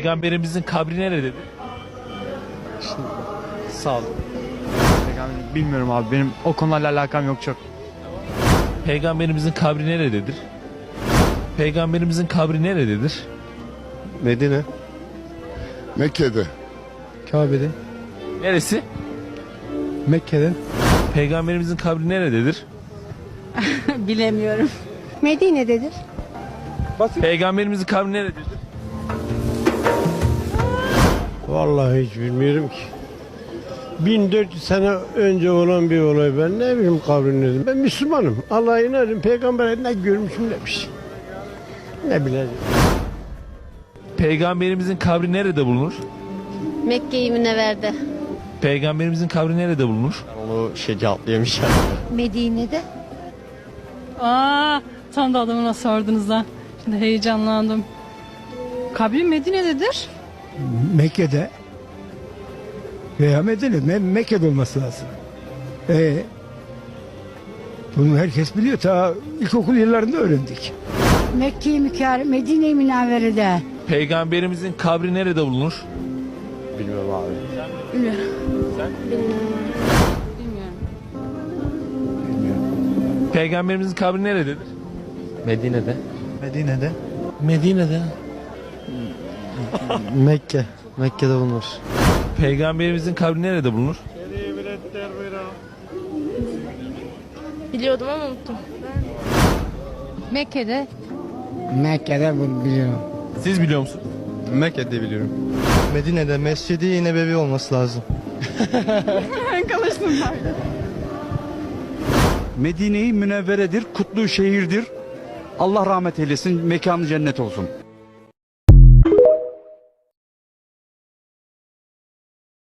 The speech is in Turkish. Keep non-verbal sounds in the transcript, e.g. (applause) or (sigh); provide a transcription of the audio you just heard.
Peygamberimizin kabri nerededir? Sağ ol. Peygamber- Bilmiyorum abi benim o konularla alakam yok çok. Peygamberimizin kabri nerededir? Peygamberimizin kabri nerededir? Medine. Mekke'de. Kabe'de. Neresi? Mekke'de. Peygamberimizin kabri nerededir? (laughs) Bilemiyorum. Medine'dedir. Peygamberimizin kabri nerededir? Vallahi hiç bilmiyorum ki. 1400 sene önce olan bir olay ben ne bileyim kabrini dedim. Ben Müslümanım. Allah'a inanırım. Peygamber ne görmüşüm demiş. Ne bileyim. Peygamberimizin kabri nerede bulunur? Mekke-i Münevver'de. Peygamberimizin kabri nerede bulunur? Onu şey cevaplayamış. Medine'de. Aa, tam da adamına sordunuz lan. Şimdi heyecanlandım. Kabri Medine'dedir. Mekke'de veya Medine, Me- Mekke'de olması lazım. Ee, bunu herkes biliyor. Ta ilkokul yıllarında öğrendik. Mekke-i Mükerreme, Medine-i Münevvere'de. Peygamberimizin kabri nerede bulunur? Bilmiyorum abi. Peygamberimizin kabri nerededir? Medine'de. Medine'de. Medine'de. Mekke. Mekke'de bulunur. Peygamberimizin kabri nerede bulunur? Biliyordum ama unuttum. Mekke'de. Mekke'de bunu biliyorum. Siz biliyor musunuz? Mekke'de biliyorum. Medine'de Mescidi Nebevi olması lazım. (laughs) Medine-i Münevvere'dir, kutlu şehirdir. Allah rahmet eylesin, mekanı cennet olsun.